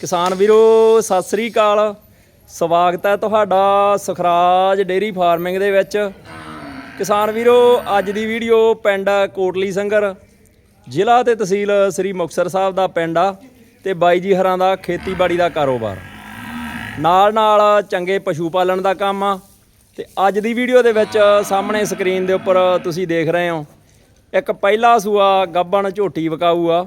ਕਿਸਾਨ ਵੀਰੋ, ਸਤਿ ਸ੍ਰੀ ਅਕਾਲ। ਸਵਾਗਤ ਹੈ ਤੁਹਾਡਾ ਸੁਖਰਾਜ ਡੇਰੀ ਫਾਰਮਿੰਗ ਦੇ ਵਿੱਚ। ਕਿਸਾਨ ਵੀਰੋ, ਅੱਜ ਦੀ ਵੀਡੀਓ ਪਿੰਡ ਕੋਟਲੀ ਸੰਗਰ, ਜ਼ਿਲ੍ਹਾ ਤੇ ਤਹਿਸੀਲ ਸ੍ਰੀ ਮੁਕਤਸਰ ਸਾਹਿਬ ਦਾ ਪਿੰਡ ਆ ਤੇ ਬਾਈ ਜੀ ਹਰਾਂ ਦਾ ਖੇਤੀਬਾੜੀ ਦਾ ਕਾਰੋਬਾਰ। ਨਾਲ ਨਾਲ ਚੰਗੇ ਪਸ਼ੂ ਪਾਲਣ ਦਾ ਕੰਮ ਆ ਤੇ ਅੱਜ ਦੀ ਵੀਡੀਓ ਦੇ ਵਿੱਚ ਸਾਹਮਣੇ ਸਕਰੀਨ ਦੇ ਉੱਪਰ ਤੁਸੀਂ ਦੇਖ ਰਹੇ ਹੋ। ਇੱਕ ਪਹਿਲਾ ਸੂਆ ਗੱਬਣ ਝੋਟੀ ਵਿਕਾਊ ਆ।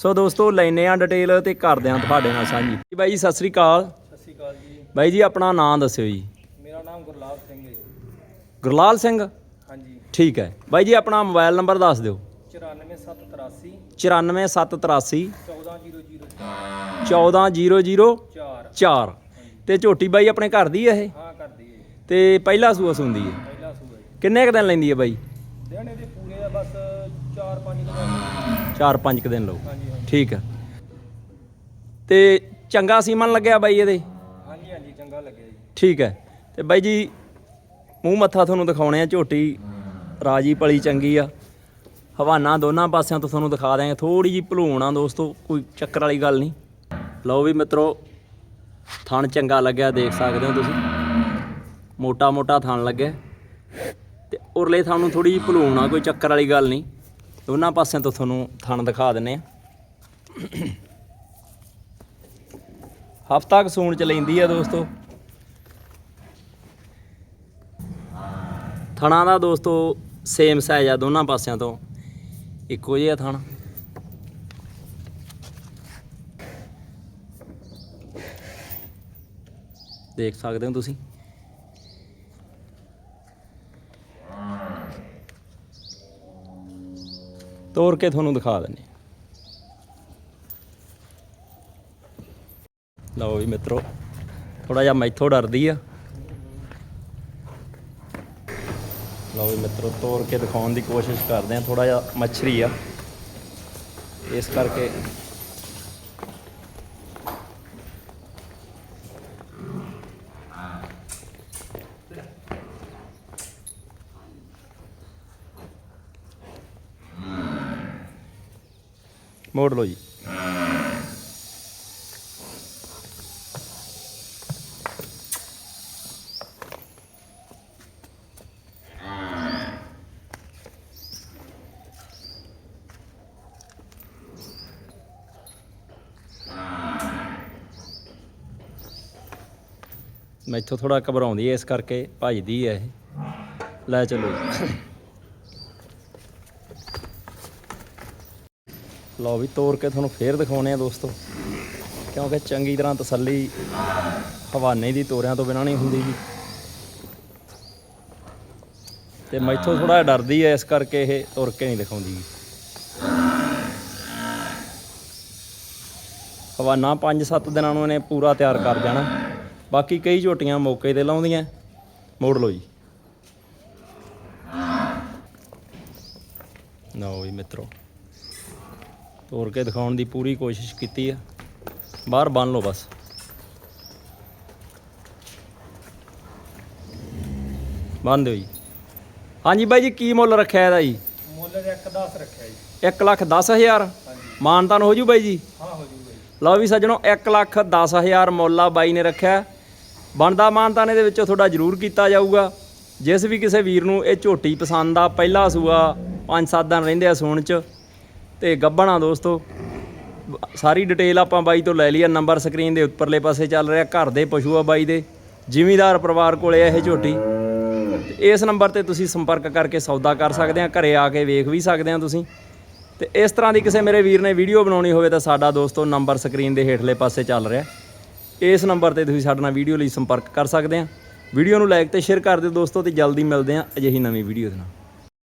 ਸੋ ਦੋਸਤੋ ਲੈਨੇ ਆ ਡਿਟੇਲ ਤੇ ਕਰਦੇ ਆ ਤੁਹਾਡੇ ਨਾਲ ਸਾਂਝੀ। ਜੀ ਬਾਈ ਜੀ ਸਤਿ ਸ੍ਰੀ ਅਕਾਲ। ਸਤਿ ਸ਼੍ਰੀ ਅਕਾਲ ਜੀ ਬਾਈ ਜੀ ਆਪਣਾ ਨਾਮ ਦੱਸਿਓ ਜੀ। ਮੇਰਾ ਨਾਮ ਗੁਰਲਾਲ ਸਿੰਘ ਹੈ ਜੀ। ਗੁਰਲਾਲ ਸਿੰਘ? ਹਾਂਜੀ। ਠੀਕ ਹੈ। ਬਾਈ ਜੀ ਆਪਣਾ ਮੋਬਾਈਲ ਨੰਬਰ ਦੱਸ ਦਿਓ। 94783 94783 14004 14004 ਤੇ ਝੋਟੀ ਬਾਈ ਆਪਣੇ ਘਰ ਦੀ ਹੈ ਇਹ? ਹਾਂ ਕਰਦੀ ਹੈ ਤੇ ਪਹਿਲਾ ਸੂਆ ਸੁੰਦੀ ਹੈ। ਪਹਿਲਾ ਸੂਆ ਜੀ। ਕਿੰਨੇ ਕੁ ਦਿਨ ਲੈਂਦੀ ਹੈ ਬਾਈ? ਦਿਨ ਇਹਦੇ ਪੂਰੇ ਦਾ ਬਸ 4-5 ਦਿਨ। 4-5 ਦਿਨ ਲਓ। ਹਾਂਜੀ ਹਾਂਜੀ। ਠੀਕ ਹੈ ਤੇ ਚੰਗਾ ਸੀਮਨ ਲੱਗਿਆ ਬਾਈ ਇਹਦੇ? ਹਾਂਜੀ ਹਾਂਜੀ ਚੰਗਾ ਲੱਗਿਆ ਜੀ। ਠੀਕ ਹੈ ਤੇ ਬਾਈ ਜੀ ਮੂੰਹ ਮੱਥਾ ਤੁਹਾਨੂੰ ਦਿਖਾਉਣੇ ਆ ਝੋਟੀ ਰਾਜੀ ਪਲੀ ਚੰਗੀ ਆ। ਹਵਾਨਾ ਦੋਨਾਂ ਪਾਸਿਆਂ ਤੋਂ ਤੁਹਾਨੂੰ ਦਿਖਾ ਦਿਆਂਗੇ। ਥੋੜੀ ਜੀ ਭਲੂਣ ਆ ਦੋਸਤੋ ਕੋਈ ਚੱਕਰ ਵਾਲੀ ਗੱਲ ਨਹੀਂ। ਲਓ ਵੀ ਮਿੱਤਰੋ ਥਣ ਚੰਗਾ ਲੱਗਿਆ ਦੇਖ ਸਕਦੇ ਹੋ ਤੁਸੀਂ। ਮੋਟਾ ਮੋਟਾ ਥਣ ਲੱਗਿਆ। ਉਰਲੇ ਥਣ ਨੂੰ ਥੋੜੀ ਜੀ ਭਲੂਣ ਕੋਈ ਚੱਕਰ ਵਾਲੀ ਗੱਲ ਨਹੀਂ। ਦੋਨਾਂ ਪਾਸਿਆਂ ਤੋਂ ਤੁਹਾਨੂੰ ਥਣ ਦਿਖਾ ਦਿੰਨੇ ਆ ਹਫਤਾ ਕਸੂਣ ਸੂਣ ਚ ਲੈਂਦੀ ਆ ਦੋਸਤੋ। ਥਣਾ ਦਾ ਦੋਸਤੋ ਸੇਮ ਸਾਈਜ਼ ਆ ਦੋਨਾਂ ਪਾਸਿਆਂ ਤੋਂ। ਇੱਕੋ ਜਿਹਾ ਥਣ। ਦੇਖ ਸਕਦੇ ਹੋ ਤੁਸੀਂ। ਤੋੜ ਕੇ ਤੁਹਾਨੂੰ ਦਿਖਾ ਦਿੰਦੇ ਲਓ ਵੀ ਮਿੱਤਰੋ ਥੋੜਾ ਜਿਹਾ ਮੈਥੋਂ ਡਰਦੀ ਆ। ਲਓ ਵੀ ਮਿੱਤਰੋ ਤੋੜ ਕੇ ਦਿਖਾਉਣ ਦੀ ਕੋਸ਼ਿਸ਼ ਕਰਦੇ ਆ ਥੋੜਾ ਜਿਹਾ ਮੱਛਰੀ ਆ। ਇਸ ਕਰਕੇ ਮੋੜ ਲਓ ਜੀ। ਮੈਥੋਂ ਥੋੜਾ ਘਬਰਾਉਂਦੀ ਐ ਇਸ ਕਰਕੇ ਭੱਜਦੀ ਐ ਇਹ। ਲੈ ਚਲੋ ਲਓ ਵੀ ਤੋੜ ਕੇ ਤੁਹਾਨੂੰ ਫੇਰ ਦਿਖਾਉਣੇ ਆ ਦੋਸਤੋ। ਕਿਉਂਕਿ ਚੰਗੀ ਤਰ੍ਹਾਂ ਤਸੱਲੀ ਹਵਾਨੇ ਦੀ ਤੋਰਿਆਂ ਤੋਂ ਬਿਨਾਂ ਨਹੀਂ ਹੁੰਦੀ ਜੀ। ਤੇ ਮੈਥੋਂ ਥੋੜਾ ਡਰਦੀ ਐ, ਇਸ ਕਰਕੇ ਇਹ ਤੁਰ ਕੇ ਨਹੀਂ ਦਿਖਾਉਂਦੀ ਜੀ। ਹਵਾਨਾ 5-7 ਦਿਨਾਂ ਨੂੰ ਇਹਨੇ ਪੂਰਾ ਤਿਆਰ ਕਰ ਜਾਣਾ। ਬਾਕੀ ਕਈ ਝੋਟੀਆਂ ਮੌਕੇ ਤੇ ਲਾਉਂਦੀਆਂ। ਮੋੜ ਲਓ ਜੀ। ਲਓ ਜੀ ਮਿੱਤਰੋ। ਤੋੜ ਕੇ ਦਿਖਾਉਣ ਦੀ ਪੂਰੀ ਕੋਸ਼ਿਸ਼ ਕੀਤੀ ਆ। ਬਾਹਰ ਬੰਨ ਲਓ ਬਸ। ਬੰਨ ਦਿਓ ਜੀ। ਹਾਂਜੀ ਬਾਈ ਜੀ ਕੀ ਮੁੱਲ ਰੱਖਿਆ ਇਹਦਾ ਜੀ? ਮੁੱਲ ਦੇ 110 ਰੱਖਿਆ ਜੀ। 1 ਲੱਖ 10 ਹਜ਼ਾਰ। ਹਾਂਜੀ। ਮਾਨਤਾਨ ਹੋ ਜੂ ਬਾਈ ਜੀ? ਹਾਂ ਹੋ ਜੀ ਲਓ ਵੀ ਸੱਜਣੋ 1 ਲੱਖ 10 ਹਜ਼ਾਰ ਮੁੱਲ ਆ ਬਾਈ ਨੇ ਰੱਖਿਆ। ਬਣਦਾ ਮਾਨਤਾਨ ਇਹਦੇ ਵਿੱਚੋਂ ਤੁਹਾਡਾ ਜ਼ਰੂਰ ਕੀਤਾ ਜਾਊਗਾ। ਜਿਸ ਵੀ ਕਿਸੇ ਵੀਰ ਨੂੰ ਇਹ ਝੋਟੀ ਪਸੰਦ ਆ ਪਹਿਲਾ ਸੂਆ 5-7 ਦਿਨ ਰਹਿੰਦੇ ਆ ਸੂਣ ਚ। ਤੇ ਗੱਬਣਾ ਦੋਸਤੋ, ਸਾਰੀ ਡਿਟੇਲ ਆਪਾਂ ਬਾਈ ਤੋਂ ਲੈ ਲਈ ਆ ਨੰਬਰ ਸਕਰੀਨ ਦੇ ਉੱਪਰਲੇ ਪਾਸੇ ਚੱਲ ਰਿਹਾ, ਘਰ ਦੇ ਪਸ਼ੂ ਆ ਬਾਈ ਦੇ, ਜ਼ਿਮੀਦਾਰ ਪਰਿਵਾਰ ਕੋਲੇ ਆ ਇਹ ਝੋਟੀ। ਇਸ ਨੰਬਰ ਤੇ ਤੁਸੀਂ ਸੰਪਰਕ ਕਰਕੇ ਸੌਦਾ ਕਰ ਸਕਦੇ ਆ, ਘਰੇ ਆ ਕੇ ਵੇਖ ਵੀ ਸਕਦੇ ਆ ਤੁਸੀਂ। ਤੇ ਇਸ ਤਰ੍ਹਾਂ ਦੀ ਕਿਸੇ ਮੇਰੇ ਵੀਰ ਨੇ ਵੀਡੀਓ ਬਣਾਉਣੀ ਹੋਵੇ ਤਾਂ ਸਾਡਾ ਦੋਸਤੋ ਨੰਬਰ ਸਕਰੀਨ ਦੇ ਹੇਠਲੇ ਪਾਸੇ ਚੱਲ ਰਿਹਾ। ਇਸ ਨੰਬਰ ਤੇ ਤੁਸੀਂ ਸਾਡੇ ਨਾਲ ਵੀਡੀਓ ਲਈ ਸੰਪਰਕ ਕਰ ਸਕਦੇ ਆ। ਵੀਡੀਓ ਨੂੰ ਲਾਈਕ ਤੇ ਸ਼ੇਅਰ ਕਰ ਦਿਓ ਦੋਸਤੋ ਤੇ ਜਲਦੀ ਮਿਲਦੇ ਆ ਅਜਿਹੀ ਨਵੀਂ ਵੀਡੀਓ ਦੇ ਨਾਲ।